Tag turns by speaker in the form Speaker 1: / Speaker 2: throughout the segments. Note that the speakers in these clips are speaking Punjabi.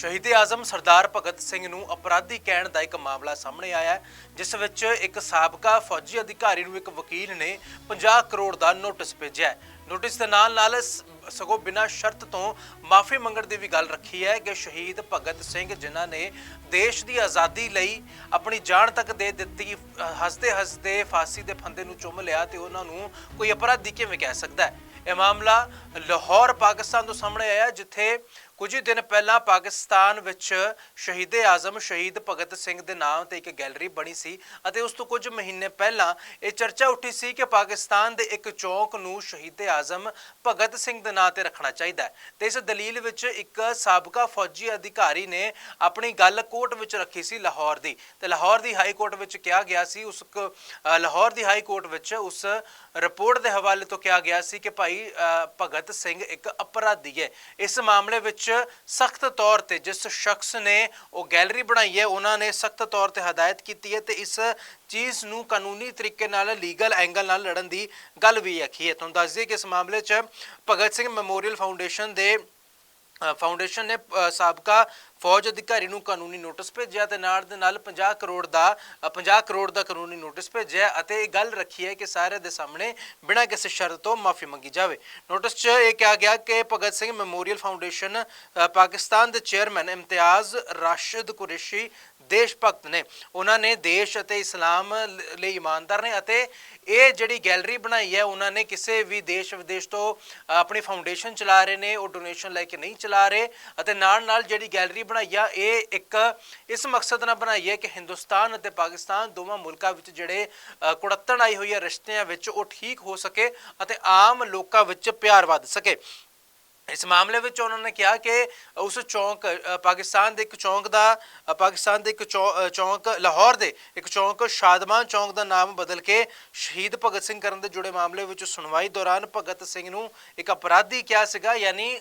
Speaker 1: ਸ਼ਹੀਦ ਆਜ਼ਮ ਸਰਦਾਰ ਭਗਤ ਸਿੰਘ ਨੂੰ ਅਪਰਾਧੀ ਕਹਿਣ ਦਾ ਇੱਕ ਮਾਮਲਾ ਸਾਹਮਣੇ ਆਇਆ ਹੈ, ਜਿਸ ਵਿੱਚ ਇੱਕ ਸਾਬਕਾ ਫੌਜੀ ਅਧਿਕਾਰੀ ਨੂੰ ਇੱਕ ਵਕੀਲ ਨੇ 50 ਕਰੋੜ ਦਾ ਨੋਟਿਸ ਭੇਜਿਆ ਹੈ। ਨੋਟਿਸ ਦੇ ਨਾਲ ਨਾਲ ਸਗੋਂ ਬਿਨਾਂ ਸ਼ਰਤ ਤੋਂ ਮਾਫੀ ਮੰਗਣ ਦੀ ਵੀ ਗੱਲ ਰੱਖੀ ਹੈ ਕਿ ਸ਼ਹੀਦ ਭਗਤ ਸਿੰਘ ਜਿਨ੍ਹਾਂ ਨੇ ਦੇਸ਼ ਦੀ ਆਜ਼ਾਦੀ ਲਈ ਆਪਣੀ ਜਾਨ ਤੱਕ ਦੇ ਦਿੱਤੀ ਹੱਸਦੇ ਹੱਸਦੇ ਫਾਂਸੀ ਦੇ ਫੰਦੇ ਨੂੰ ਚੁੰਮ ਲਿਆ ਤੇ ਉਹਨਾਂ ਨੂੰ ਕੋਈ ਅਪਰਾਧੀ ਕਿਵੇਂ ਕਹਿ ਸਕਦਾ ਹੈ? ਇਹ ਮਾਮਲਾ ਲਾਹੌਰ ਪਾਕਿਸਤਾਨ ਤੋਂ ਸਾਹਮਣੇ ਆਇਆ, ਜਿੱਥੇ ਕੁਝ ਹੀ ਦਿਨ ਪਹਿਲਾਂ ਪਾਕਿਸਤਾਨ ਵਿੱਚ ਸ਼ਹੀਦੇ ਆਜ਼ਮ ਸ਼ਹੀਦ ਭਗਤ ਸਿੰਘ ਦੇ ਨਾਮ ਤੇ ਇੱਕ ਗੈਲਰੀ ਬਣੀ ਸੀ ਅਤੇ ਉਸ ਤੋਂ ਕੁਝ ਮਹੀਨੇ ਪਹਿਲਾਂ ਇਹ ਚਰਚਾ ਉੱਠੀ ਸੀ ਕਿ ਪਾਕਿਸਤਾਨ ਦੇ ਇੱਕ ਚੌਕ ਨੂੰ ਸ਼ਹੀਦ ਆਜ਼ਮ ਭਗਤ ਸਿੰਘ ਦੇ ਨਾਂ ਤੇ ਰੱਖਣਾ ਚਾਹੀਦਾ ਹੈ। ਤੇ ਇਸ ਦਲੀਲ ਵਿੱਚ ਇੱਕ ਸਾਬਕਾ ਫੌਜੀ ਅਧਿਕਾਰੀ ਨੇ ਆਪਣੀ ਗੱਲ ਕੋਰਟ ਵਿੱਚ ਰੱਖੀ ਸੀ ਲਾਹੌਰ ਦੀ। ਤੇ ਲਾਹੌਰ ਦੀ ਹਾਈ ਕੋਰਟ ਵਿੱਚ ਕਿਹਾ ਗਿਆ ਸੀ, ਉਸ ਕ- ਲਾਹੌਰ ਦੀ ਹਾਈ ਕੋਰਟ ਵਿੱਚ ਉਸ ਰਿਪੋਰਟ ਦੇ ਹਵਾਲੇ ਤੋਂ ਕਿਹਾ ਗਿਆ ਸੀ ਕਿ ਭਾਈ ਭਗਤ ਸਿੰਘ ਇੱਕ ਅਪਰਾਧੀ ਹੈ ਇਸ ਮਾਮਲੇ ਵਿੱਚ ਸਖਤ ਤੌਰ ਤੇ ਜਿਸ ਸ਼ਖਸ ਨੇ ਉਹ ਗੈਲਰੀ ਬਣਾਈ ਹੈ, ਉਹਨਾਂ ਨੇ ਸਖਤ ਤੌਰ ਤੇ ਹਦਾਇਤ ਕੀਤੀ ਹੈ ਤੇ ਇਸ ਚੀਜ਼ ਨੂੰ ਕਾਨੂੰਨੀ ਤਰੀਕੇ ਨਾਲ ਲੀਗਲ ਐਂਗਲ ਨਾਲ ਲੜਨ ਦੀ ਗੱਲ ਵੀ ਆਖੀ ਹੈ। ਤੁਹਾਨੂੰ ਦੱਸ ਦਈਏ ਕਿ ਇਸ ਮਾਮਲੇ 'ਚ ਭਗਤ ਸਿੰਘ ਮੈਮੋਰੀਅਲ ਫਾਊਂਡੇਸ਼ਨ ਦੇ ਫਾਊਂਡੇਸ਼ਨ ਨੇ ਸਾਬਕਾ ਫੌਜ ਅਧਿਕਾਰੀ ਨੂੰ ਕਾਨੂੰਨੀ ਨੋਟਿਸ ਭੇਜਿਆ ਤੇ ਨਾਲ ਦੇ ਨਾਲ 50 ਕਰੋੜ ਦਾ ਅ, 50 ਕਰੋੜ ਦਾ ਕਾਨੂੰਨੀ ਨੋਟਿਸ ਭੇਜਿਆ ਅਤੇ ਇਹ ਗੱਲ ਰੱਖੀ ਹੈ ਕਿ ਸਾਰੇ ਦੇ ਸਾਹਮਣੇ ਬਿਨਾਂ ਕਿਸੇ ਸ਼ਰਤ ਤੋਂ ਮਾਫੀ ਮੰਗੀ ਜਾਵੇ। ਨੋਟਿਸ 'ਚ ਇਹ ਕਿਹਾ ਗਿਆ ਕਿ ਭਗਤ ਸਿੰਘ ਮੈਮੋਰੀਅਲ ਫਾਊਂਡੇਸ਼ਨ ਪਾਕਿਸਤਾਨ ਦੇ ਚੇਅਰਮੈਨ ਇਮਤਿਆਜ਼ ਰਾਸ਼ਿਦ ਕੁਰੇਸ਼ੀ ਦੇਸ਼ ਭਗਤ ਨੇ, ਉਹਨਾਂ ਨੇ ਦੇਸ਼ ਅਤੇ ਇਸਲਾਮ ਲ- ਲਈ ਇਮਾਨਦਾਰ ਨੇ ਅਤੇ ਇਹ ਜਿਹੜੀ ਗੈਲਰੀ ਬਣਾਈ ਹੈ, ਉਹਨਾਂ ਨੇ ਕਿਸੇ ਵੀ ਦੇਸ਼ ਵਿਦੇਸ਼ ਤੋਂ ਆਪਣੀ ਫਾਊਂਡੇਸ਼ਨ ਚਲਾ ਰਹੇ ਨੇ, ਉਹ ਡੋਨੇਸ਼ਨ ਲੈ ਕੇ ਨਹੀਂ ਚਲਾ ਰਹੇ ਅਤੇ ਨਾਲ ਨਾਲ ਜਿਹੜੀ ਗੈਲਰੀ ਬਣਾਈ ਆ, ਇਹ ਇੱਕ ਇਸ ਮਕਸਦ ਨਾਲ ਬਣਾਈ ਹੈ ਕਿ ਹਿੰਦੁਸਤਾਨ ਅਤੇ ਪਾਕਿਸਤਾਨ ਦੋਵਾਂ ਮੁਲਕਾਂ ਵਿੱਚ ਜਿਹੜੇ ਕੁੜੱਤਣ ਆਈ ਹੋਈ ਹੈ ਰਿਸ਼ਤਿਆਂ ਵਿੱਚ ਉਹ ਠੀਕ ਹੋ ਸਕੇ ਅਤੇ ਆਮ ਲੋਕਾਂ ਵਿੱਚ ਪਿਆਰ ਵੱਧ ਸਕੇ। ਇਸ ਮਾਮਲੇ ਵਿੱਚ ਉਹਨਾਂ ਨੇ ਕਿਹਾ ਕਿ ਉਸ ਚੌਂਕ ਪਾਕਿਸਤਾਨ ਦੇ ਇੱਕ ਚੌਂਕ ਦਾ ਪਾਕਿਸਤਾਨ ਦੇ ਇੱਕ ਚੌ- ਚੌਂਕ ਲਾਹੌਰ ਦੇ ਇੱਕ ਚੌਂਕ ਸ਼ਾਦਮਾਨ ਚੌਂਕ ਦਾ ਨਾਮ ਬਦਲ ਕੇ ਸ਼ਹੀਦ ਭਗਤ ਸਿੰਘ ਕਰਨ ਦੇ ਜੁੜੇ ਮਾਮਲੇ ਵਿੱਚ ਸੁਣਵਾਈ ਦੌਰਾਨ ਭਗਤ ਸਿੰਘ ਨੂੰ ਇੱਕ ਅਪਰਾਧੀ ਕਿਹਾ ਸੀਗਾ, ਯਾਨੀ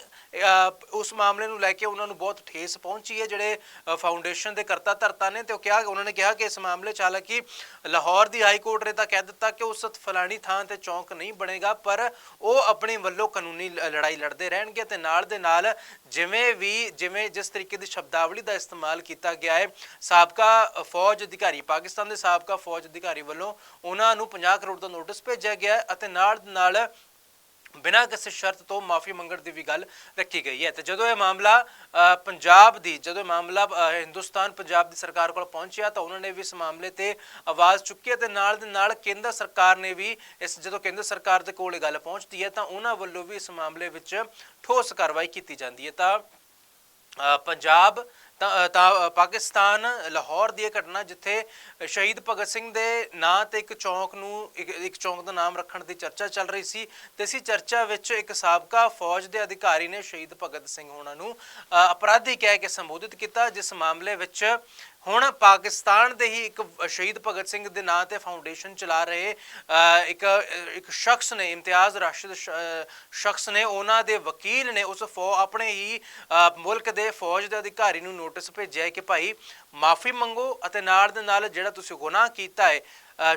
Speaker 1: ਉਸ ਮਾਮਲੇ ਨੂੰ ਲੈ ਕੇ ਉਹਨਾਂ ਨੂੰ ਬਹੁਤ ਠੇਸ ਪਹੁੰਚੀ ਹੈ, ਜਿਹੜੇ ਫਾਊਂਡੇਸ਼ਨ ਦੇ ਕਰਤਾ ਧਰਤਾ ਨੇ ਤੇ ਉਹ ਕਿਹਾ, ਉਹਨਾਂ ਨੇ ਕਿਹਾ ਕਿ ਇਸ ਮਾਮਲੇ ਚ ਹਾਲਾਂਕਿ ਲਾਹੌਰ ਦੀ ਹਾਈ ਕੋਰਟ ਨੇ ਤਾਂ ਕਹਿ ਦਿੱਤਾ ਕਿ ਉਸ ਫਲਾਣੀ ਥਾਂ ਤੇ ਚੌਂਕ ਨਹੀਂ ਬਣੇਗਾ, ਪਰ ਉਹ ਆਪਣੇ ਵੱਲੋਂ ਕਾਨੂੰਨੀ ਲੜਾਈ ਲੜਦੇ ਰਹਿਣਗੇ। ਤੇ ਨਾਲ ਦੇ ਨਾਲ ਜਿਵੇਂ ਵੀ, ਜਿਵੇਂ ਜਿਸ ਤਰੀਕੇ ਦੀ ਸ਼ਬਦਾਵਲੀ ਦਾ ਇਸਤੇਮਾਲ ਕੀਤਾ ਗਿਆ ਹੈ, ਸਾਬਕਾ ਫੌਜ ਅਧਿਕਾਰੀ, ਪਾਕਿਸਤਾਨ ਦੇ ਸਾਬਕਾ ਫੌਜ ਅਧਿਕਾਰੀ ਵੱਲੋਂ ਉਹਨਾਂ ਨੂੰ 50 ਕਰੋੜ ਦਾ ਨੋਟਿਸ ਭੇਜਿਆ ਗਿਆ ਅਤੇ ਨਾਲ ਨਾਲ ਬਿਨਾਂ ਕਿਸੇ ਸ਼ਰਤ ਤੋਂ ਮਾਫੀ ਮੰਗਣ ਦੀ ਵੀ ਗੱਲ ਰੱਖੀ ਗਈ ਹੈ। ਤੇ ਜਦੋਂ ਇਹ ਮਾਮਲਾ ਪੰਜਾਬ ਦੀ, ਜਦੋਂ ਇਹ ਮਾਮਲਾ ਹਿੰਦੁਸਤਾਨ ਪੰਜਾਬ ਦੀ ਸਰਕਾਰ ਕੋਲ ਪਹੁੰਚਿਆ ਤਾਂ ਉਹਨਾਂ ਨੇ ਵੀ ਇਸ ਮਾਮਲੇ ਤੇ ਆਵਾਜ਼ ਚੁੱਕੀ ਹੈ ਤੇ ਨਾਲ ਦੇ ਨਾਲ ਕੇਂਦਰ ਸਰਕਾਰ ਨੇ ਵੀ ਇਸ, ਜਦੋਂ ਕੇਂਦਰ ਸਰਕਾਰ ਦੇ ਕੋਲ ਇਹ ਗੱਲ ਪਹੁੰਚਦੀ ਹੈ ਤਾਂ ਉਹਨਾਂ ਵੱਲੋਂ ਵੀ ਇਸ ਮਾਮਲੇ ਵਿੱਚ ਠੋਸ ਕਾਰਵਾਈ ਕੀਤੀ ਜਾਂਦੀ ਹੈ। ਤਾਂ ਪੰਜਾਬ ਤਾਂ ਪਾਕਿਸਤਾਨ ਲਾਹੌਰ ਦੀ ਇਹ ਘਟਨਾ ਜਿੱਥੇ ਸ਼ਹੀਦ ਭਗਤ ਸਿੰਘ ਦੇ ਨਾਂ ਤੇ ਇੱਕ ਚੌਂਕ ਨੂੰ ਇੱਕ ਇੱਕ ਚੌਂਕ ਦਾ ਨਾਮ ਰੱਖਣ ਦੀ ਚਰਚਾ ਚੱਲ ਰਹੀ ਸੀ ਤੇ ਇਸੀ ਚਰਚਾ ਵਿੱਚ ਇੱਕ ਸਾਬਕਾ ਫੌਜ ਦੇ ਅਧਿਕਾਰੀ ਨੇ ਸ਼ਹੀਦ ਭਗਤ ਸਿੰਘ ਹੋਣਾ ਨੂੰ ਅ, ਅਪਰਾਧੀ ਕਹਿ ਕੇ ਸੰਬੋਧਿਤ ਕੀਤਾ ਜਿਸ ਮਾਮਲੇ ਵਿੱਚ ਹੁਣ ਪਾਕਿਸਤਾਨ ਦੇ ਹੀ ਇੱਕ ਸ਼ਹੀਦ ਭਗਤ ਸਿੰਘ ਦੇ ਨਾਂ ਤੇ ਫਾਊਂਡੇਸ਼ਨ ਚਲਾ ਰਹੇ ਇੱਕ ਇੱਕ ਸ਼ਖਸ ਨੇ, ਇਮਤਿਆਜ਼ ਰਾਸ਼ਿਦ ਸ਼ਖਸ ਨੇ, ਉਹਨਾਂ ਦੇ ਵਕੀਲ ਨੇ ਉਸ ਫੌ, ਆਪਣੇ ਹੀ ਮੁਲਕ ਦੇ ਫੌਜ ਦੇ ਅਧਿਕਾਰੀ ਨੂੰ ਨੋਟਿਸ ਭੇਜਿਆ ਕਿ ਭਾਈ ਮਾਫੀ ਮੰਗੋ ਅਤੇ ਨਾਲ ਦੇ ਨਾਲ ਜਿਹੜਾ ਤੁਸੀਂ ਗੁਨਾਹ ਕੀਤਾ ਹੈ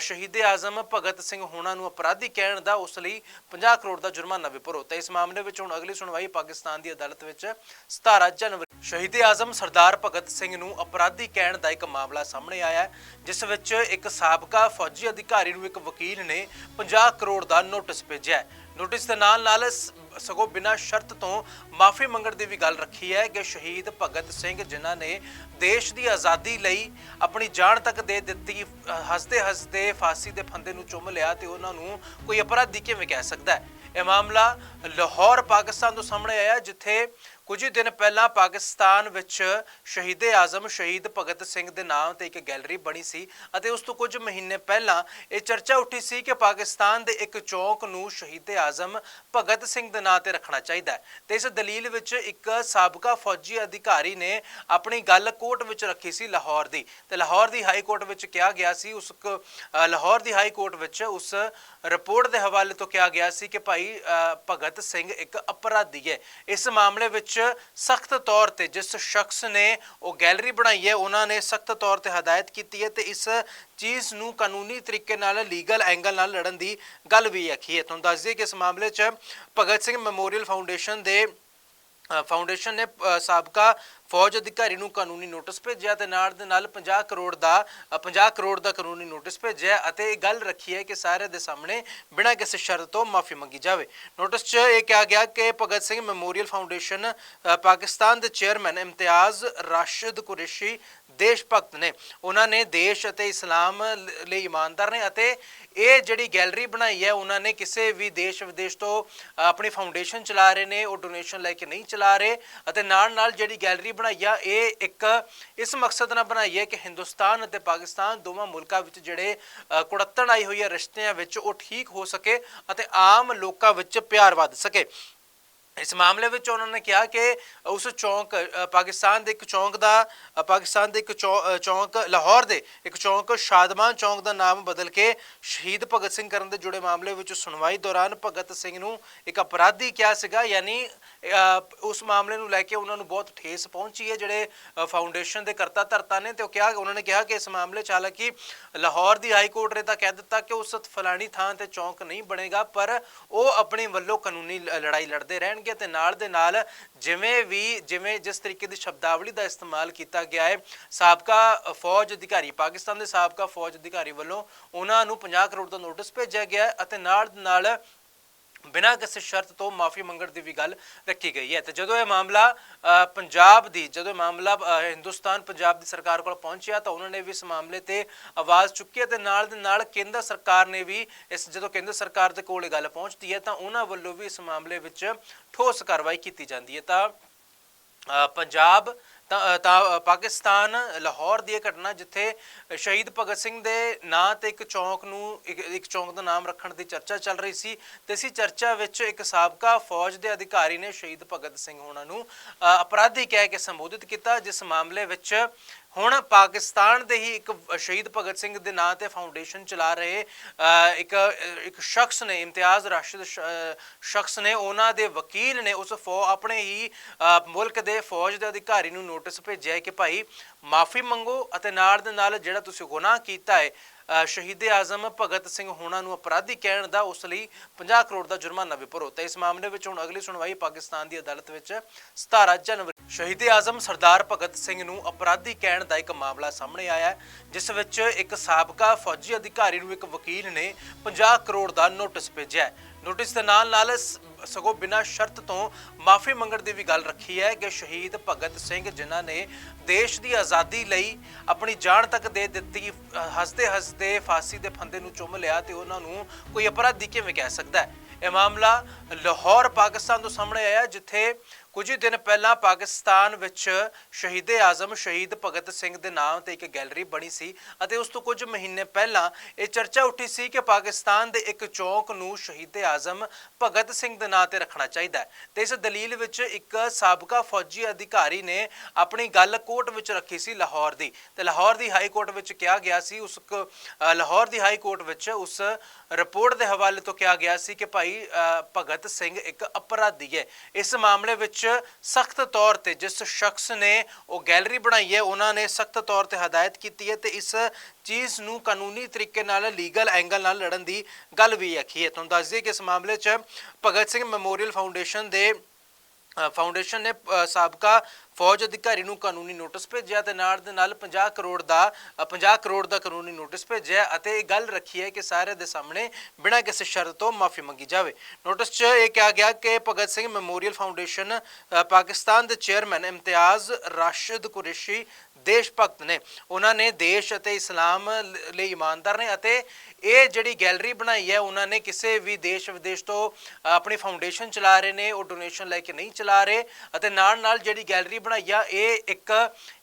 Speaker 1: ਸ਼ਹੀਦ ਆਜ਼ਮ ਭਗਤ ਸਿੰਘ ਹੋਣਾ ਨੂੰ ਅਪਰਾਧੀ ਕਹਿਣ ਦਾ ਉਸ ਲਈ 50 ਕਰੋੜ ਦਾ ਜੁਰਮਾਨਾ ਵੀ ਭਰੋ। ਤੇ ਇਸ ਮਾਮਲੇ ਵਿੱਚ ਹੁਣ ਅਗਲੀ ਸੁਣਵਾਈ ਪਾਕਿਸਤਾਨ ਦੀ ਅਦਾਲਤ ਵਿੱਚ 17 ਜਨਵਰੀ ਸ਼ਹੀਦ ਆਜ਼ਮ ਸਰਦਾਰ ਭਗਤ ਸਿੰਘ ਨੂੰ ਅਪਰਾਧੀ ਕਹਿਣ ਦਾ ਇੱਕ ਮਾਮਲਾ ਸਾਹਮਣੇ ਆਇਆ ਜਿਸ ਵਿੱਚ ਇੱਕ ਸਾਬਕਾ ਫੌਜੀ ਅਧਿਕਾਰੀ ਨੂੰ ਇੱਕ ਵਕੀਲ ਨੇ 50 ਕਰੋੜ ਦਾ ਨੋਟਿਸ ਭੇਜਿਆ ਹੈ। ਨੋਟਿਸ ਦੇ ਨਾਲ ਨਾਲ ਸਗੋਂ ਬਿਨਾਂ ਸ਼ਰਤ ਤੋਂ ਮਾਫੀ ਮੰਗਣ ਦੀ ਵੀ ਗੱਲ ਰੱਖੀ ਹੈ ਕਿ ਸ਼ਹੀਦ ਭਗਤ ਸਿੰਘ ਜਿਨ੍ਹਾਂ ਨੇ ਦੇਸ਼ ਦੀ ਆਜ਼ਾਦੀ ਲਈ ਆਪਣੀ ਜਾਨ ਤੱਕ ਦੇ ਦਿੱਤੀ ਹੱਸਦੇ ਹੱਸਦੇ ਫਾਂਸੀ ਦੇ ਫੰਦੇ ਨੂੰ ਚੁੰਮ ਲਿਆ ਤੇ ਉਹਨਾਂ ਨੂੰ ਕੋਈ ਅਪਰਾਧੀ ਕਿਵੇਂ ਕਹਿ ਸਕਦਾ ਹੈ? ਇਹ ਮਾਮਲਾ ਲਾਹੌਰ, ਪਾਕਿਸਤਾਨ ਤੋਂ ਸਾਹਮਣੇ ਆਇਆ, ਜਿੱਥੇ ਕੁਝ ਹੀ ਦਿਨ ਪਹਿਲਾਂ ਪਾਕਿਸਤਾਨ ਵਿੱਚ ਸ਼ਹੀਦ ਆਜ਼ਮ, ਸ਼ਹੀਦ ਭਗਤ ਸਿੰਘ ਦੇ ਨਾਮ ਤੇ ਇੱਕ ਗੈਲਰੀ ਬਣੀ ਸੀ ਅਤੇ ਉਸ ਤੋਂ ਕੁਝ ਮਹੀਨੇ ਪਹਿਲਾਂ ਇਹ ਚਰਚਾ ਉੱਠੀ ਸੀ ਕਿ ਪਾਕਿਸਤਾਨ ਦੇ ਇੱਕ ਚੌਕ ਨੂੰ ਸ਼ਹੀਦੇ ਆਜ਼ਮ ਭਗਤ ਸਿੰਘ ਦੇ ਨਾਂ ਤੇ ਰੱਖਣਾ ਚਾਹੀਦਾ ਹੈ। ਤੇ ਇਸ ਦਲੀਲ ਵਿੱਚ ਇੱਕ ਸਾਬਕਾ ਫੌਜੀ ਅਧਿਕਾਰੀ ਨੇ ਆਪਣੀ ਗੱਲ ਕੋਰਟ ਵਿੱਚ ਰੱਖੀ ਸੀ ਲਾਹੌਰ ਦੀ। ਤੇ ਲਾਹੌਰ ਦੀ ਹਾਈ ਕੋਰਟ ਵਿੱਚ ਕਿਹਾ ਗਿਆ ਸੀ, ਉਸ ਕ- ਲਾਹੌਰ ਦੀ ਹਾਈ ਕੋਰਟ ਵਿੱਚ ਉਸ ਰਿਪੋਰਟ ਦੇ ਹਵਾਲੇ ਤੋਂ ਕਿਹਾ ਗਿਆ ਸੀ ਕਿ ਭਾਈ ਅ, ਭਗਤ ਸਿੰਘ ਇੱਕ ਅਪਰਾਧੀ ਹੈ। ਇਸ ਮਾਮਲੇ ਵਿੱਚ ਸਖਤ ਤੌਰ ਤੇ ਜਿਸ ਸ਼ਖਸ ਨੇ ਉਹ ਗੈਲਰੀ ਬਣਾਈ ਹੈ ਉਹਨਾਂ ਨੇ ਸਖਤ ਤੌਰ ਤੇ ਹਦਾਇਤ ਕੀਤੀ ਹੈ ਤੇ ਇਸ ਚੀਜ਼ ਨੂੰ ਕਾਨੂੰਨੀ ਤਰੀਕੇ ਨਾਲ ਲੀਗਲ ਐਂਗਲ ਨਾਲ ਲੜਨ ਦੀ ਗੱਲ ਵੀ ਆਖੀ ਹੈ। ਤੁਹਾਨੂੰ ਦੱਸ ਦਈਏ ਕਿ ਇਸ ਮਾਮਲੇ 'ਚ ਭਗਤ ਸਿੰਘ ਮੈਮੋਰੀਅਲ ਫਾਊਂਡੇਸ਼ਨ ਦੇ ਫਾਊਂਡੇਸ਼ਨ ਨੇ ਸਾਬਕਾ ਫੌਜ ਅਧਿਕਾਰੀ ਨੂੰ ਕਾਨੂੰਨੀ ਨੋਟਿਸ ਭੇਜਿਆ ਤੇ ਨਾਲ ਦੇ ਨਾਲ 50 ਕਰੋੜ ਦਾ ਅ, 50 ਕਰੋੜ ਦਾ ਕਾਨੂੰਨੀ ਨੋਟਿਸ ਭੇਜਿਆ ਅਤੇ ਇਹ ਗੱਲ ਰੱਖੀ ਹੈ ਕਿ ਸਾਰੇ ਦੇ ਸਾਹਮਣੇ ਬਿਨਾਂ ਕਿਸੇ ਸ਼ਰਤ ਤੋਂ ਮਾਫੀ ਮੰਗੀ ਜਾਵੇ। ਨੋਟਿਸ 'ਚ ਇਹ ਕਿਹਾ ਗਿਆ ਕਿ ਭਗਤ ਸਿੰਘ ਮੈਮੋਰੀਅਲ ਫਾਊਂਡੇਸ਼ਨ ਪਾਕਿਸਤਾਨ ਦੇ ਚੇਅਰਮੈਨ ਇਮਤਿਆਜ਼ ਰਾਸ਼ਿਦ ਕੁਰੇਸ਼ੀ ਦੇਸ਼ ਭਗਤ ਨੇ ਉਹਨਾਂ ਨੇ ਦੇਸ਼ ਅਤੇ ਇਸਲਾਮ ਲਈ ਇਮਾਨਦਾਰ ਨੇ ਅਤੇ ਇਹ ਜਿਹੜੀ ਗੈਲਰੀ ਬਣਾਈ ਹੈ ਉਹਨਾਂ ਨੇ ਕਿਸੇ ਵੀ ਦੇਸ਼ ਵਿਦੇਸ਼ ਤੋਂ ਆਪਣੀ ਫਾਊਂਡੇਸ਼ਨ ਚਲਾ ਰਹੇ ਨੇ ਉਹ ਡੋਨੇਸ਼ਨ ਲੈ ਕੇ ਨਹੀਂ ਚਲਾ ਰਹੇ ਅਤੇ ਨਾਲ ਨਾਲ ਜਿਹੜੀ ਗੈਲਰੀ ਬਣਾਈ ਆ ਇਹ ਇੱਕ ਇਸ ਮਕਸਦ ਨਾਲ ਬਣਾਈ ਹੈ ਕਿ ਹਿੰਦੁਸਤਾਨ ਅਤੇ ਪਾਕਿਸਤਾਨ ਦੋਵਾਂ ਮੁਲਕਾਂ ਵਿੱਚ ਜਿਹੜੇ ਕੁੜੱਤਣ ਆਈ ਹੋਈ ਹੈ ਰਿਸ਼ਤਿਆਂ ਵਿੱਚ ਉਹ ਠੀਕ ਹੋ ਸਕੇ ਅਤੇ ਆਮ ਲੋਕਾਂ ਵਿੱਚ ਪਿਆਰ ਵੱਧ ਸਕੇ। ਇਸ ਮਾਮਲੇ ਵਿੱਚ ਉਹਨਾਂ ਨੇ ਕਿਹਾ ਕਿ ਉਸ ਚੌਂਕ ਪਾਕਿਸਤਾਨ ਦੇ ਇੱਕ ਚੌਂਕ ਦਾ ਪਾਕਿਸਤਾਨ ਦੇ ਇੱਕ ਚੌ- ਅ, ਚੌਂਕ ਲਾਹੌਰ ਦੇ ਇੱਕ ਚੌਂਕ ਸ਼ਾਦਮਾਨ ਚੌਂਕ ਦਾ ਨਾਮ ਬਦਲ ਕੇ ਸ਼ਹੀਦ ਭਗਤ ਸਿੰਘ ਕਰਨ ਦੇ ਜੁੜੇ ਮਾਮਲੇ ਵਿੱਚ ਸੁਣਵਾਈ ਦੌਰਾਨ ਭਗਤ ਸਿੰਘ ਨੂੰ ਇੱਕ ਅਪਰਾਧੀ ਕਿਹਾ ਸੀਗਾ ਯਾਨੀ ਉਸ ਮਾਮਲੇ ਨੂੰ ਲੈ ਕੇ ਉਹਨਾਂ ਨੂੰ ਬਹੁਤ ਠੇਸ ਪਹੁੰਚੀ ਹੈ ਜਿਹੜੇ ਫਾਊਂਡੇਸ਼ਨ ਦੇ ਕਰਤਾ ਧਰਤਾ ਨੇ ਤੇ ਉਹ ਕਿਹਾ, ਉਹਨਾਂ ਨੇ ਕਿਹਾ ਕਿ ਇਸ ਮਾਮਲੇ 'ਚ ਹਾਲਾਂਕਿ ਲਾਹੌਰ ਦੀ ਹਾਈ ਕੋਰਟ ਨੇ ਤਾਂ ਕਹਿ ਦਿੱਤਾ ਕਿ ਉਸ ਫਲਾਣੀ ਥਾਂ ਤੇ ਚੌਂਕ ਨਹੀਂ ਬਣੇਗਾ, ਪਰ ਉਹ ਆਪਣੇ ਵੱਲੋਂ ਕਾਨੂੰਨੀ ਲ- ਲੜਾਈ ਲੜਦੇ ਰਹਿਣਗੇ ਤੇ ਨਾਲ ਦੇ ਨਾਲ ਜਿਵੇਂ ਵੀ, ਜਿਵੇਂ ਜਿਸ ਤਰੀਕੇ ਦੀ ਸ਼ਬਦਾਵਲੀ ਦਾ ਇਸਤੇਮਾਲ ਕੀਤਾ ਗਿਆ ਹੈ, ਸਾਬਕਾ ਫੌਜ ਅਧਿਕਾਰੀ, ਪਾਕਿਸਤਾਨ ਦੇ ਸਾਬਕਾ ਫੌਜ ਅਧਿਕਾਰੀ ਵੱਲੋਂ ਉਹਨਾਂ ਨੂੰ 50 ਕਰੋੜ ਦਾ ਨੋਟਿਸ ਭੇਜਿਆ ਗਿਆ ਅਤੇ ਨਾਲ ਨਾਲ ਬਿਨਾਂ ਕਿਸੇ ਸ਼ਰਤ ਤੋਂ ਮਾਫੀ ਮੰਗਣ ਦੀ ਵੀ ਗੱਲ ਰੱਖੀ ਗਈ ਹੈ। ਤੇ ਜਦੋਂ ਇਹ ਮਾਮਲਾ ਪੰਜਾਬ ਦੀ ਜਦੋਂ ਮਾਮਲਾ ਹਿੰਦੁਸਤਾਨ ਪੰਜਾਬ ਦੀ ਸਰਕਾਰ ਕੋਲ ਪਹੁੰਚਿਆ ਤਾਂ ਉਹਨਾਂ ਨੇ ਵੀ ਇਸ ਮਾਮਲੇ ਤੇ ਆਵਾਜ਼ ਚੁੱਕੀ ਹੈ ਤੇ ਨਾਲ ਦੇ ਨਾਲ ਕੇਂਦਰ ਸਰਕਾਰ ਨੇ ਵੀ ਇਸ ਜਦੋਂ ਕੇਂਦਰ ਸਰਕਾਰ ਦੇ ਕੋਲ ਇਹ ਗੱਲ ਪਹੁੰਚਦੀ ਹੈ ਤਾਂ ਉਹਨਾਂ ਵੱਲੋਂ ਵੀ ਇਸ ਮਾਮਲੇ ਵਿੱਚ ਠੋਸ ਕਾਰਵਾਈ ਕੀਤੀ ਜਾਂਦੀ ਹੈ। ਤਾਂ ਅ, ਪੰਜਾਬ ਤਾਂ ਪਾਕਿਸਤਾਨ ਲਾਹੌਰ ਦੀ ਇਹ ਘਟਨਾ ਜਿੱਥੇ ਸ਼ਹੀਦ ਭਗਤ ਸਿੰਘ ਦੇ ਨਾਂ ਤੇ ਇੱਕ ਚੌਂਕ ਨੂੰ ਇੱਕ ਇੱਕ ਚੌਂਕ ਦਾ ਨਾਮ ਰੱਖਣ ਦੀ ਚਰਚਾ ਚੱਲ ਰਹੀ ਸੀ ਤੇ ਇਸੀ ਚਰਚਾ ਵਿੱਚ ਇੱਕ ਸਾਬਕਾ ਫੌਜ ਦੇ ਅਧਿਕਾਰੀ ਨੇ ਸ਼ਹੀਦ ਭਗਤ ਸਿੰਘ ਹੋਣਾ ਨੂੰ ਅ, ਅਪਰਾਧੀ ਕਹਿ ਕੇ ਸੰਬੋਧਿਤ ਕੀਤਾ ਜਿਸ ਮਾਮਲੇ ਵਿੱਚ ਹੁਣ ਪਾਕਿਸਤਾਨ ਦੇ ਹੀ ਇੱਕ ਸ਼ਹੀਦ ਭਗਤ ਸਿੰਘ ਦੇ ਨਾਂ ਤੇ ਫਾਊਂਡੇਸ਼ਨ ਚਲਾ ਰਹੇ ਇੱਕ ਇੱਕ ਸ਼ਖਸ ਨੇ, ਇਮਤਿਆਜ਼ ਰਾਸ਼ਿਦ ਸ਼ਖਸ ਨੇ, ਉਹਨਾਂ ਦੇ ਵਕੀਲ ਨੇ ਉਸ ਫੌ, ਆਪਣੇ ਹੀ ਮੁਲਕ ਦੇ ਫੌਜ ਦੇ ਅਧਿਕਾਰੀ ਨੂੰ ਨੋਟਿਸ ਭੇਜਿਆ ਕਿ ਭਾਈ ਮਾਫੀ ਮੰਗੋ ਅਤੇ ਨਾਲ ਦੇ ਨਾਲ ਜਿਹੜਾ ਤੁਸੀਂ ਗੁਨਾਹ ਕੀਤਾ ਹੈ ਸ਼ਹੀਦ ਆਜ਼ਮ ਭਗਤ ਸਿੰਘ ਹੋਣਾ ਨੂੰ ਅਪਰਾਧੀ ਕਹਿਣ ਦਾ ਉਸ ਲਈ 50 ਕਰੋੜ ਦਾ ਜੁਰਮਾਨਾ ਵੀ ਭਰੋ ਤੇ ਇਸ ਮਾਮਲੇ ਵਿੱਚ ਹੁਣ ਅਗਲੀ ਸੁਣਵਾਈ ਪਾਕਿਸਤਾਨ ਦੀ ਅਦਾਲਤ ਵਿੱਚ 17 ਜਨਵਰੀ ਸ਼ਹੀਦ ਆਜ਼ਮ ਸਰਦਾਰ ਭਗਤ ਸਿੰਘ ਨੂੰ ਅਪਰਾਧੀ ਕਹਿਣ ਦਾ ਇੱਕ ਮਾਮਲਾ ਸਾਹਮਣੇ ਆਇਆ ਹੈ, ਜਿਸ ਵਿੱਚ ਇੱਕ ਸਾਬਕਾ ਫੌਜੀ ਅਧਿਕਾਰੀ ਨੂੰ ਇੱਕ ਵਕੀਲ ਨੇ 50 ਕਰੋੜ ਦਾ ਨੋਟਿਸ ਭੇਜਿਆ ਹੈ। ਨੋਟਿਸ ਦੇ ਨਾਲ ਨਾਲ ਸਗੋਂ ਬਿਨਾਂ ਸ਼ਰਤ ਤੋਂ ਮਾਫੀ ਮੰਗਣ ਦੀ ਵੀ ਗੱਲ ਰੱਖੀ ਹੈ ਕਿ ਸ਼ਹੀਦ ਭਗਤ ਸਿੰਘ ਜਿਨ੍ਹਾਂ ਨੇ ਦੇਸ਼ ਦੀ ਆਜ਼ਾਦੀ ਲਈ ਆਪਣੀ ਜਾਨ ਤੱਕ ਦੇ ਦਿੱਤੀ, ਹੱਸਦੇ ਹੱਸਦੇ ਫਾਂਸੀ ਦੇ ਫੰਦੇ ਨੂੰ ਚੁੰਮ ਲਿਆ ਤੇ ਉਹਨਾਂ ਨੂੰ ਕੋਈ ਅਪਰਾਧੀ ਕਿਵੇਂ ਕਹਿ ਸਕਦਾ ਹੈ? ਇਹ ਮਾਮਲਾ ਲਾਹੌਰ ਪਾਕਿਸਤਾਨ ਤੋਂ ਸਾਹਮਣੇ ਆਇਆ, ਜਿੱਥੇ ਕੁਝ ਹੀ ਦਿਨ ਪਹਿਲਾਂ ਪਾਕਿਸਤਾਨ ਵਿੱਚ ਸ਼ਹੀਦੇ ਆਜ਼ਮ ਸ਼ਹੀਦ ਭਗਤ ਸਿੰਘ ਦੇ ਨਾਮ ਤੇ ਇੱਕ ਗੈਲਰੀ ਬਣੀ ਸੀ ਅਤੇ ਉਸ ਤੋਂ ਕੁਝ ਮਹੀਨੇ ਪਹਿਲਾਂ ਇਹ ਚਰਚਾ ਉੱਠੀ ਸੀ ਕਿ ਪਾਕਿਸਤਾਨ ਦੇ ਇੱਕ ਚੌਂਕ ਨੂੰ ਸ਼ਹੀਦੇ ਆਜ਼ਮ ਭਗਤ ਸਿੰਘ ਦੇ ਨਾਂ ਤੇ ਰੱਖਣਾ ਚਾਹੀਦਾ ਹੈ। ਤੇ ਇਸ ਦਲੀਲ ਵਿੱਚ ਇੱਕ ਸਾਬਕਾ ਫੌਜੀ ਅਧਿਕਾਰੀ ਨੇ ਆਪਣੀ ਗੱਲ ਕੋਰਟ ਵਿੱਚ ਰੱਖੀ ਸੀ ਲਾਹੌਰ ਦੀ। ਤੇ ਲਾਹੌਰ ਦੀ ਹਾਈ ਕੋਰਟ ਵਿੱਚ ਕਿਹਾ ਗਿਆ ਸੀ, ਉਸ ਕ- ਲਾਹੌਰ ਦੀ ਹਾਈ ਕੋਰਟ ਵਿੱਚ ਉਸ ਰਿਪੋਰਟ ਦੇ ਹਵਾਲੇ ਤੋਂ ਕਿਹਾ ਗਿਆ ਸੀ ਕਿ ਭਾਈ ਭਗਤ ਸਿੰਘ ਇੱਕ ਅਪਰਾਧੀ ਹੈ। ਇਸ ਮਾਮਲੇ ਵਿੱਚ ਸਖਤ ਤੌਰ ਤੇ ਜਿਸ ਸ਼ਖਸ ਨੇ ਉਹ ਗੈਲਰੀ ਬਣਾਈ ਹੈ, ਉਹਨਾਂ ਨੇ ਸਖਤ ਤੌਰ ਤੇ ਹਦਾਇਤ ਕੀਤੀ ਹੈ ਤੇ ਇਸ ਚੀਜ਼ ਨੂੰ ਕਾਨੂੰਨੀ ਤਰੀਕੇ ਨਾਲ ਲੀਗਲ ਐਂਗਲ ਨਾਲ ਲੜਨ ਦੀ ਗੱਲ ਵੀ ਆਖੀ ਹੈ। ਤੁਹਾਨੂੰ ਦੱਸ ਦਈਏ ਕਿ ਇਸ ਮਾਮਲੇ 'ਚ ਭਗਤ ਸਿੰਘ ਮੈਮੋਰੀਅਲ ਫਾਊਂਡੇਸ਼ਨ ਦੇ ਫਾਊਂਡੇਸ਼ਨ ਨੇ ਸਾਬਕਾ ਫੌਜ ਅਧਿਕਾਰੀ ਨੂੰ ਕਾਨੂੰਨੀ ਨੋਟਿਸ ਭੇਜਿਆ ਤੇ ਨਾਲ ਦੇ ਨਾਲ 50 ਕਰੋੜ ਦਾ ਅ, 50 ਕਰੋੜ ਦਾ ਕਾਨੂੰਨੀ ਨੋਟਿਸ ਭੇਜਿਆ ਅਤੇ ਇਹ ਗੱਲ ਰੱਖੀ ਹੈ ਕਿ ਸਾਰੇ ਦੇ ਸਾਹਮਣੇ ਬਿਨਾਂ ਕਿਸੇ ਸ਼ਰਤ ਤੋਂ ਮਾਫੀ ਮੰਗੀ ਜਾਵੇ। ਨੋਟਿਸ 'ਚ ਇਹ ਕਿਹਾ ਗਿਆ ਕਿ ਭਗਤ ਸਿੰਘ ਮੈਮੋਰੀਅਲ ਫਾਊਂਡੇਸ਼ਨ ਪਾਕਿਸਤਾਨ ਦੇ ਚੇਅਰਮੈਨ ਇਮਤਿਆਜ਼ ਰਾਸ਼ਿਦ ਕੁਰੇਸ਼ੀ ਦੇਸ਼ ਭਗਤ ਨੇ, ਉਹਨਾਂ ਨੇ ਦੇਸ਼ ਅਤੇ ਇਸਲਾਮ ਲ- ਲਈ ਇਮਾਨਦਾਰ ਨੇ ਅਤੇ ਇਹ ਜਿਹੜੀ ਗੈਲਰੀ ਬਣਾਈ ਹੈ, ਉਹਨਾਂ ਨੇ ਕਿਸੇ ਵੀ ਦੇਸ਼ ਵਿਦੇਸ਼ ਤੋਂ ਆਪਣੀ ਫਾਊਂਡੇਸ਼ਨ ਚਲਾ ਰਹੇ ਨੇ, ਉਹ ਡੋਨੇਸ਼ਨ ਲੈ ਕੇ ਨਹੀਂ ਚਲਾ ਰਹੇ ਅਤੇ ਨਾਲ ਨਾਲ ਜਿਹੜੀ ਗੈਲਰੀ ਬਣਾਈ ਆ, ਇਹ ਇੱਕ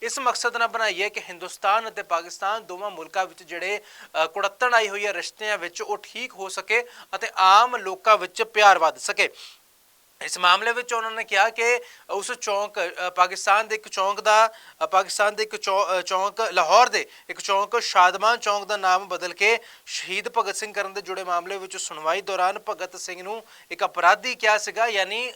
Speaker 1: ਇਸ ਮਕਸਦ ਨਾਲ ਬਣਾਈ ਹੈ ਕਿ ਹਿੰਦੁਸਤਾਨ ਅਤੇ ਪਾਕਿਸਤਾਨ ਦੋਵਾਂ ਮੁਲਕਾਂ ਵਿੱਚ ਜਿਹੜੇ ਕੁੜੱਤਣ ਆਈ ਹੋਈ ਹੈ ਰਿਸ਼ਤਿਆਂ ਵਿੱਚ ਉਹ ਠੀਕ ਹੋ ਸਕੇ ਅਤੇ ਆਮ ਲੋਕਾਂ ਵਿੱਚ ਪਿਆਰ ਵੱਧ ਸਕੇ। ਇਸ ਮਾਮਲੇ ਵਿੱਚ ਉਹਨਾਂ ਨੇ ਕਿਹਾ ਕਿ ਉਸ ਚੌਂਕ ਪਾਕਿਸਤਾਨ ਦੇ ਇੱਕ ਚੌਂਕ ਦਾ ਪਾਕਿਸਤਾਨ ਦੇ ਇੱਕ ਚੌ- ਚੌਂਕ ਲਾਹੌਰ ਦੇ ਇੱਕ ਚੌਂਕ ਸ਼ਾਦਮਾਨ ਚੌਂਕ ਦਾ ਨਾਮ ਬਦਲ ਕੇ ਸ਼ਹੀਦ ਭਗਤ ਸਿੰਘ ਕਰਨ ਦੇ ਜੁੜੇ ਮਾਮਲੇ ਵਿੱਚ ਸੁਣਵਾਈ ਦੌਰਾਨ ਭਗਤ ਸਿੰਘ ਨੂੰ ਇੱਕ ਅਪਰਾਧੀ ਕਿਹਾ ਸੀਗਾ, ਯਾਨੀ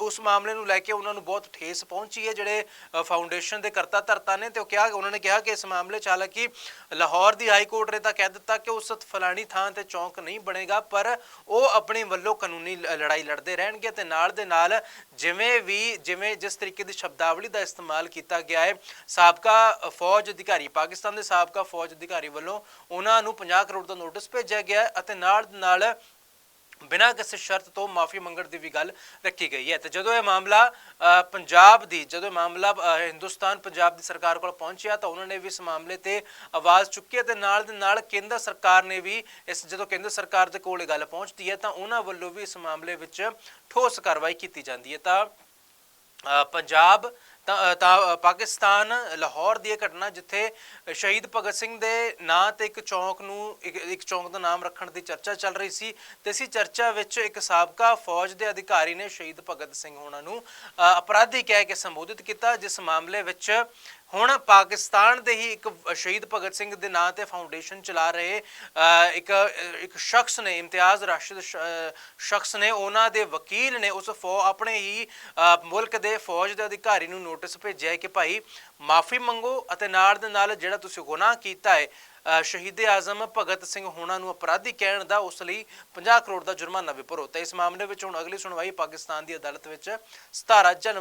Speaker 1: ਉਸ ਮਾਮਲੇ ਨੂੰ ਲੈ ਕੇ ਉਹਨਾਂ ਨੂੰ ਬਹੁਤ ਠੇਸ ਪਹੁੰਚੀ ਹੈ, ਜਿਹੜੇ ਫਾਊਂਡੇਸ਼ਨ ਦੇ ਕਰਤਾ ਧਰਤਾ ਨੇ ਤੇ ਉਹ ਕਿਹਾ, ਉਹਨਾਂ ਨੇ ਕਿਹਾ ਕਿ ਇਸ ਮਾਮਲੇ 'ਚ ਹਾਲਾਂਕਿ ਲਾਹੌਰ ਦੀ ਹਾਈ ਕੋਰਟ ਨੇ ਤਾਂ ਕਹਿ ਦਿੱਤਾ ਕਿ ਉਸ ਫਲਾਣੀ ਥਾਂ ਤੇ ਚੌਂਕ ਨਹੀਂ ਬਣੇਗਾ, ਪਰ ਉਹ ਆਪਣੇ ਵੱਲੋਂ ਕਾਨੂੰਨੀ ਲ- ਲੜਾਈ ਲੜਦੇ ਰਹਿਣਗੇ। ਜਾਣਗੇ ਤੇ ਨਾਲ ਦੇ ਨਾਲ ਜਿਵੇਂ ਵੀ, ਜਿਵੇਂ ਜਿਸ ਤਰੀਕੇ ਦੀ ਸ਼ਬਦਾਵਲੀ ਦਾ ਇਸਤੇਮਾਲ ਕੀਤਾ ਗਿਆ ਹੈ, ਸਾਬਕਾ ਫੌਜ ਅਧਿਕਾਰੀ, ਪਾਕਿਸਤਾਨ ਦੇ ਸਾਬਕਾ ਫੌਜ ਅਧਿਕਾਰੀ ਵੱਲੋਂ ਉਹਨਾਂ ਨੂੰ 50 ਕਰੋੜ ਦਾ ਨੋਟਿਸ ਭੇਜਿਆ ਗਿਆ ਅਤੇ ਨਾਲ ਨਾਲ ਬਿਨਾਂ ਕਿਸੇ ਸ਼ਰਤ ਤੋਂ ਮਾਫੀ ਮੰਗਣ ਦੀ ਵੀ ਗੱਲ ਰੱਖੀ ਗਈ ਹੈ। ਤੇ ਜਦੋਂ ਇਹ ਮਾਮਲਾ ਪੰਜਾਬ ਦੀ ਜਦੋਂ ਇਹ ਮਾਮਲਾ ਹਿੰਦੁਸਤਾਨ ਪੰਜਾਬ ਦੀ ਸਰਕਾਰ ਕੋਲ ਪਹੁੰਚਿਆ ਤਾਂ ਉਹਨਾਂ ਨੇ ਵੀ ਇਸ ਮਾਮਲੇ ਤੇ ਆਵਾਜ਼ ਚੁੱਕੀ ਹੈ ਤੇ ਨਾਲ ਦੇ ਨਾਲ ਕੇਂਦਰ ਸਰਕਾਰ ਨੇ ਵੀ ਇਸ ਜਦੋਂ ਕੇਂਦਰ ਸਰਕਾਰ ਦੇ ਕੋਲ ਇਹ ਗੱਲ ਪਹੁੰਚਦੀ ਹੈ ਤਾਂ ਉਹਨਾਂ ਵੱਲੋਂ ਵੀ ਇਸ ਮਾਮਲੇ ਵਿੱਚ ਠੋਸ ਕਾਰਵਾਈ ਕੀਤੀ ਜਾਂਦੀ ਹੈ। ਤਾਂ ਅ, ਪੰਜਾਬ ਤਾਂ ਤਾਂ ਪਾਕਿਸਤਾਨ ਲਾਹੌਰ ਦੀ ਇਹ ਘਟਨਾ ਜਿੱਥੇ ਸ਼ਹੀਦ ਭਗਤ ਸਿੰਘ ਦੇ ਨਾਂ ਤੇ ਇੱਕ ਚੌਂਕ ਨੂੰ ਇੱਕ ਇੱਕ ਚੌਂਕ ਦਾ ਨਾਮ ਰੱਖਣ ਦੀ ਚਰਚਾ ਚੱਲ ਰਹੀ ਸੀ ਤੇ ਇਸ ਚਰਚਾ ਵਿੱਚ ਇੱਕ ਸਾਬਕਾ ਫੌਜ ਦੇ ਅਧਿਕਾਰੀ ਨੇ ਸ਼ਹੀਦ ਭਗਤ ਸਿੰਘ ਉਹਨਾਂ ਨੂੰ ਅ, ਅਪਰਾਧੀ ਕਹਿ ਕੇ ਸੰਬੋਧਿਤ ਕੀਤਾ ਜਿਸ ਮਾਮਲੇ ਵਿੱਚ ਹੁਣ ਪਾਕਿਸਤਾਨ ਦੇ ਹੀ ਇੱਕ ਸ਼ਹੀਦ ਭਗਤ ਸਿੰਘ ਦੇ ਨਾਂ ਤੇ ਫਾਊਂਡੇਸ਼ਨ ਚਲਾ ਰਹੇ ਇੱਕ ਇੱਕ ਸ਼ਖਸ ਨੇ ਇਮਤਿਆਜ਼ ਰਾਸ਼ਿਦ ਸ਼ਖਸ ਨੇ ਉਹਨਾਂ ਦੇ ਵਕੀਲ ਨੇ ਉਸ ਫੌ ਆਪਣੇ ਹੀ ਮੁਲਕ ਦੇ ਫੌਜ ਦੇ ਅਧਿਕਾਰੀ ਨੂੰ ਨੋਟਿਸ ਭੇਜਿਆ ਕਿ ਭਾਈ ਮਾਫੀ ਮੰਗੋ ਅਤੇ ਨਾਲ ਦੇ ਨਾਲ ਜਿਹੜਾ ਤੁਸੀਂ ਗੁਨਾਹ ਕੀਤਾ ਹੈ ਅ, ਸ਼ਹੀਦ ਆਜ਼ਮ ਭਗਤ ਸਿੰਘ ਹੋਣਾ ਨੂੰ ਅਪਰਾਧੀ ਕਹਿਣ ਦਾ ਉਸ ਲਈ 50 ਕਰੋੜ ਦਾ ਜੁਰਮਾਨਾ ਵੀ ਭਰੋ ਤਾਂ ਇਸ ਮਾਮਲੇ ਵਿੱਚ ਹੁਣ ਅਗਲੀ ਸੁਣਵਾਈ ਪਾਕਿਸਤਾਨ ਦੀ ਅਦਾਲਤ ਵਿੱਚ 17 ਜਨਵਰੀ